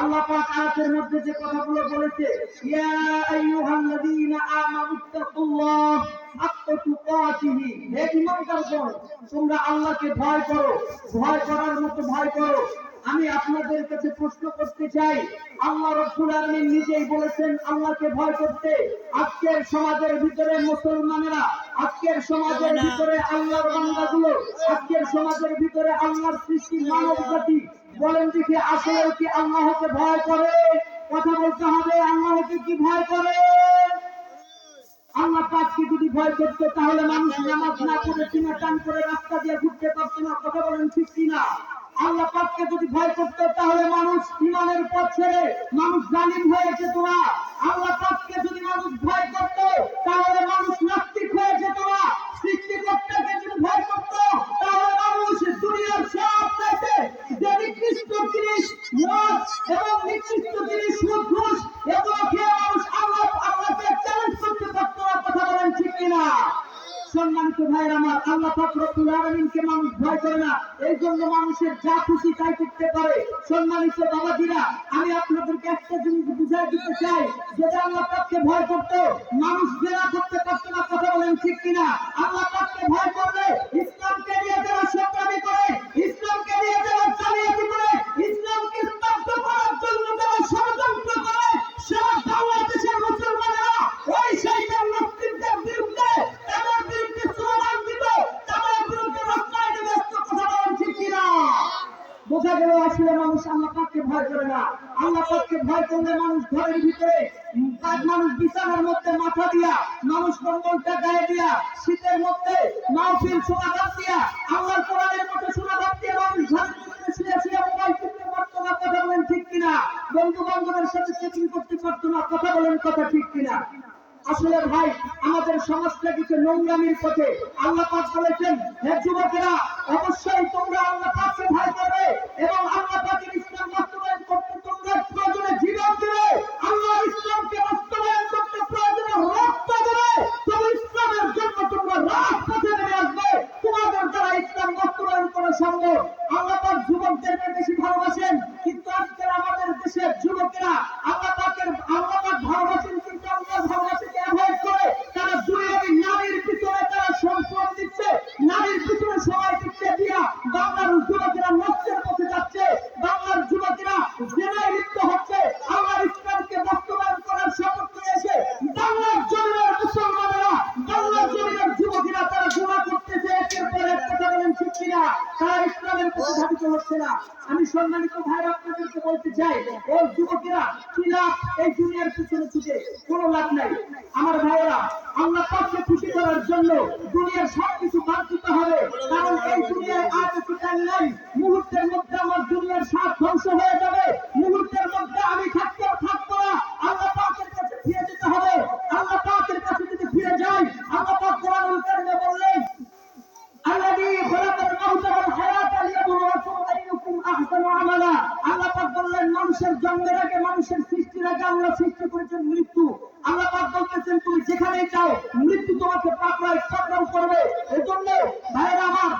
আল্লাহ পাক আয়াতের মধ্যে যে কথাগুলো বলেছে ইয়া আইয়ুহাল্লাযীনা আমানুত্তাকুল্লাহ হাক্কা তুকাতিহি। হে ঈমানদারগণ তোমরা আল্লাহকে ভয় করো ভয় করার মতো ভয় করো। আমি আপনাদের কাছে প্রশ্ন করতে চাই আল্লাহ রব্বুল আলামিন নিজেই বলেছেন আল্লাহকে ভয় করতে। আজকের সমাজের ভিতরে মুসলমানেরা আজকের সমাজের ভিতরে আল্লাহর বান্দাগুলো আজকের সমাজের ভিতরে আল্লাহর সৃষ্টি মানব জাতি বলেন দেখি আসলে কি আল্লাহকে ভয় করে? কথা বলতে হবে, আল্লাহকে কি ভয় করে? আল্লাহ পাককে যদি ভয় করতো, তাহলে মানুষ নামাজ না পড়ে চিনা টান করে রাস্তা দিয়ে ঘুরতে পারতো না। কথা বলেন ঠিক কিনা আল্লাহ পাককে যদি ভয় করতো, তাহলে মানুষ ইমানের পথ ছেড়ে মানুষ জালিম হয়ে যেত না। আল্লাহ পাককে যদি মানুষ ভয় করতো, তাহলে মানুষ নাস্তিক আমার আল্লাহ আলমিনকে মানুষ ভয় করে না। এই জন্য মানুষের যা খুশি তাই করতে পারে। সম্মানিত বাবাজিরা, আমি আপনাদেরকে একটা জিনিস বুঝাই দিতে চাই। যেটা আল্লাহ ভয় করতো, মানুষ জেরা করতে পারতো না, কথা বলেন ঠিক কিনা? ভয় করে না। আল্লাহ পাককে ভয় করলে মানুষ ঘরের ভিতরে মানুষ বিছানার মধ্যে মাথা দিয়া, মানুষ কম্বলটা গায়ে দিয়া, শীতের মধ্যে শোনা দিয়া, আল্লাহর কোরআনের শোনা মানুষ আসলে ভাই, আমাদের পাক বলেছেন যুবকেরা, অবশ্যই তোমরা আল্লাহ ভয় করবে এবং আল্লাহ পাকের যুবকেরা হচ্ছে না আমি সম্মানিত ভাই আপনাদেরকে বলতে চাই ও যুবকেরা, কি লাভ এই দুনিয়ার পিছনে ছুটে? কোনো লাভ নাই। আমার ভাইয়েরা, আল্লাহ পাককে খুশি করার জন্য দুনিয়ার সবকিছু বাদ দিতে হবে, কারণ এই দুনিয়ায় আর কিছু টাইম নাই। বললেন মানুষের জন্মের আগে মানুষের সৃষ্টির আগে আল্লাহ সৃষ্টি করেছেন মৃত্যু। আল্লাহ পাক বলতেছেন, তুমি যেখানেই যাও, মৃত্যু তোমাকে পাকড়ায় পাকড়াও করবে। এজন্য ভাইরা আমার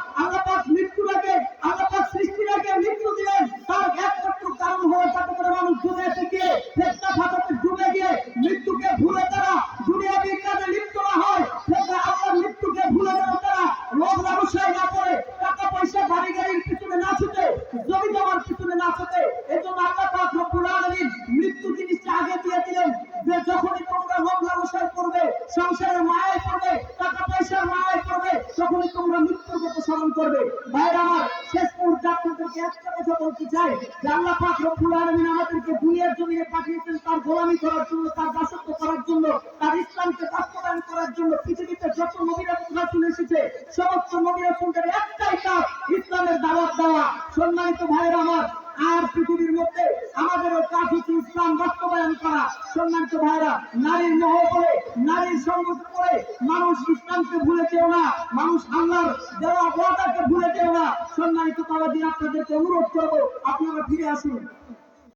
স্মরণ করবে। ভাইয়ের আমার, শেষ মুহূর্তে আপনাদেরকে একটা কথা বলতে চাই। যে আল্লাহ পাক রব্বুল আলামিন আমাদেরকে দুনিয়ার জমিনে পাঠিয়েছেন তার গোলামি করার জন্য, তার দাসত্ব করার জন্য, তার ইসলামকে বাস্তবায়ন করার জন্য। পৃথিবীতে যত নবীরা চলে এসেছে, সমস্ত নবীরা সুন্দর একটাই কাজ, ইসলামের দাওয়াত দেওয়া। সম্মানিত ভাইয়ের আমার আর পৃথিবীর মধ্যে আমাদেরও ট্রাফিক ইসলাম বাস্তবায়ন করা সম্মানিত ভাইরা, নারীর মোহ করে, নারীর সঙ্গত করে মানুষ ইসলামকে ভুলে যেও না, মানুষ আল্লাহর দেওয়া ওয়াদাকে ভুলে যেও না। সম্মানিত তারা আপনাদেরকে অনুরোধ করব, আপনারা ফিরে আসুন।